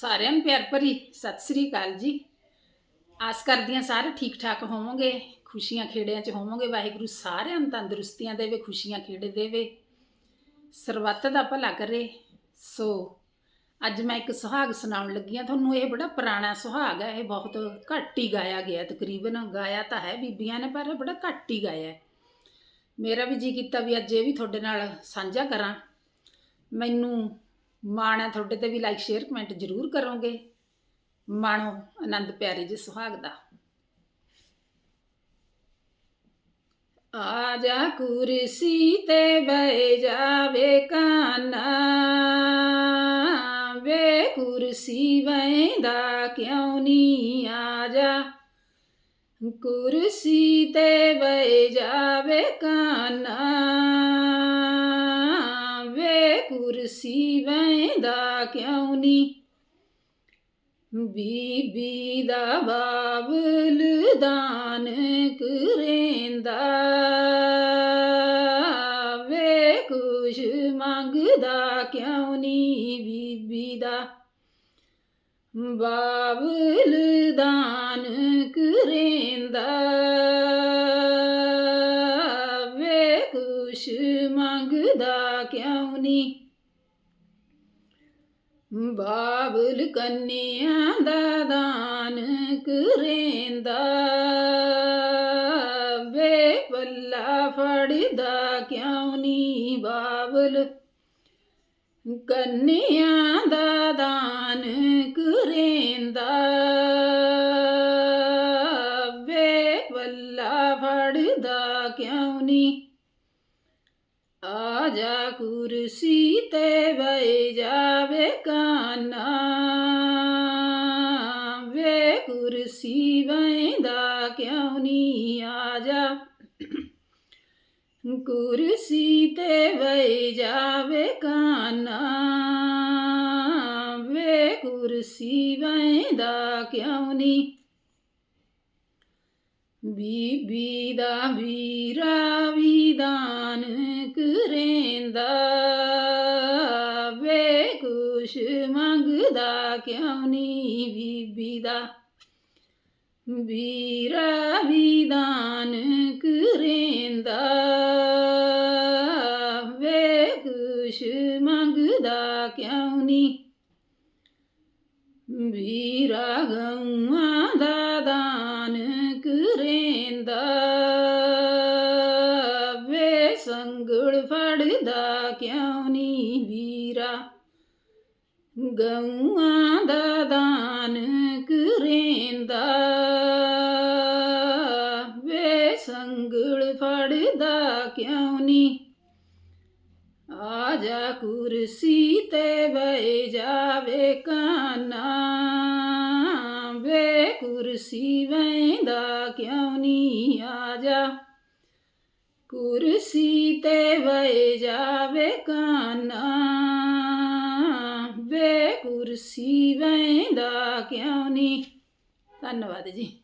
ਸਾਰਿਆਂ ਨੂੰ ਪਿਆਰ ਭਰੀ ਸਤਿ ਸ੍ਰੀ ਅਕਾਲ ਜੀ। ਆਸ ਕਰਦੀ ਹਾਂ ਸਾਰੇ ਠੀਕ ਠਾਕ ਹੋਵੋਗੇ, ਖੁਸ਼ੀਆਂ ਖੇੜਿਆਂ 'ਚ ਹੋਵੋਗੇ। ਵਾਹਿਗੁਰੂ ਸਾਰਿਆਂ ਨੂੰ ਤੰਦਰੁਸਤੀਆਂ ਦੇਵੇ, ਖੁਸ਼ੀਆਂ ਖੇੜੇ ਦੇਵੇ। ਸਰਬੱਤ ਦਾ ਭਲਾ ਕਰੇ। ਸੋ, ਅੱਜ ਮੈਂ ਇੱਕ ਸੁਹਾਗ ਸੁਣਾਉਣ ਲੱਗੀ ਹਾਂ। ਤੁਹਾਨੂੰ ਇਹ ਬੜਾ ਪੁਰਾਣਾ ਸੁਹਾਗ ਹੈ। ਇਹ ਬਹੁਤ ਘੱਟ ਹੀ ਗਾਇਆ ਗਿਆ। ਤਕਰੀਬਨ ਗਾਇਆ ਤਾਂ ਹੈ ਬੀਬੀਆਂ ਨੇ, ਪਰ ਇਹ ਬੜਾ ਘੱਟ ਹੀ ਗਾਇਆ ਮੇਰਾ ਵੀ ਜੀ ਕੀਤਾ ਵੀ ਅੱਜ ਇਹ ਵੀ ਤੁਹਾਡੇ ਨਾਲ ਸਾਂਝਾ ਕਰਾਂ। ਮੈਨੂੰ ਮਾਣ ਹੈ ਤੁਹਾਡੇ ਤੇ ਵੀ ਲਾਈਕ ਸ਼ੇਅਰ ਕਮੈਂਟ ਜ਼ਰੂਰ ਕਰੋਗੇ। ਮਾਣੋ, ਆਨੰਦ ਪਿਆਰੇ ਜੀ, ਸੁਹਾਗ ਦਾ। ਆ ਜਾ ਕੁਰਸੀ ਤੇ ਬਹਿ ਜਾਵੇ ਕਾਨਾ। ਵੇ ਕੁਰਸੀ ਬੈਂਦਾ ਕਿਉਂ ਨਹੀਂ ਆ ਜਾ। ਕੁਰਸੀ ਤੇ ਬਹਿ ਜਾਵੇ ਕਾਨਾ। ਕੁਰਸੀ ਬੈਂਦਾ ਕਿਉਂ ਨਹੀਂ ਬੀਬੀ ਦਾ ਬਾਬਲ ਦਾਨ ਕਰੇਂਦਾ। ਵੇ ਕੁਛ ਮੰਗਦਾ ਕਿਉਂ ਨਹੀਂ ਬੀਬੀ ਦਾ? ਬਾਬਲ ਦਾਨ ਕਰੇਂਦਾ। ਵੇ ਕੁਛ ਮੰਗਦਾ ਕਿਉਂ ਨਹੀਂ ਬਾਬਲ ਕੰਨਿਆ ਦਾ ਦਾਨ ਕਰੇਂਦਾ ਵੇ ਪੱਲਾ ਫੜਦਾ ਕਿਉਂ ਨੀ ਬਾਬਲ? ਕੰਨਿਆ ਦਾ ਦਾਨ ਕਰੇਂਦਾ ਵੇ ਪੱਲਾ ਫੜਦਾ ਕਿਉਂ ਨਹੀਂ ਆ ਕੁਰਸੀ ਤੇ ਬਹਿ ਜਾਵੇ ਕਾਨਾ। ਵੇ ਕੁਰਸੀ ਬੈਂਦਾ ਕਿਉਂ ਨਹੀਂ ਆ ਜਾ ਕੁਰਸੀ ਤੇ ਬਹਿ ਜਾਵੇ ਕਾਨਾ। ਵੇ ਕੁਰਸੀ ਬੈਂਦਾ ਕਿਉਂ ਨਹੀਂ ਬੀਬੀ ਦਾ ਵੀਰਾ ਵਿਦਾਨ ਕਰੇਂਦਾ ਵੇ ਕੁਛ ਮੰਗਦਾ ਕਿਉਂ ਨਹੀਂ ਬੀਬੀ ਦਾ? ਵੀਰਾ ਵਿਦਾਨ ਕਰੇਂਦਾ, ਵੇ ਕੁਛ ਮੰਗਦਾ ਕਿਉਂ ਨਹੀਂ ਵੀਰਾ ਗਊਆਂ ਦਾ ਵੇ ਫੜਦਾ ਕਿਉਂ ਨਹੀਂ ਵੀਰਾ? ਗਊਆਂ ਦਾ ਦਾਨ ਕਰੇਂਦਾ। ਵੇ ਸੰਗਲ ਫੜਦਾ ਕਿਉਂ ਨਹੀਂ ਆ ਜਾ ਕੁਰਸੀ ਤੇ ਬਹਿ ਜਾਵੇ ਕਾਨਾ। ਵੇ ਕੁਰਸੀ ਬੈਂਦਾ ਕਿਉਂ ਨਹੀਂ ਆ ਜਾ? ਕੁਰਸੀ ਤੇ ਬਹਿ ਜਾਵੇ ਕਾਨਾ। ਵੇ ਕੁਰਸੀ ਬੈਂਦਾ ਕਿਉਂ ਨਹੀਂ ਧੰਨਵਾਦ ਜੀ।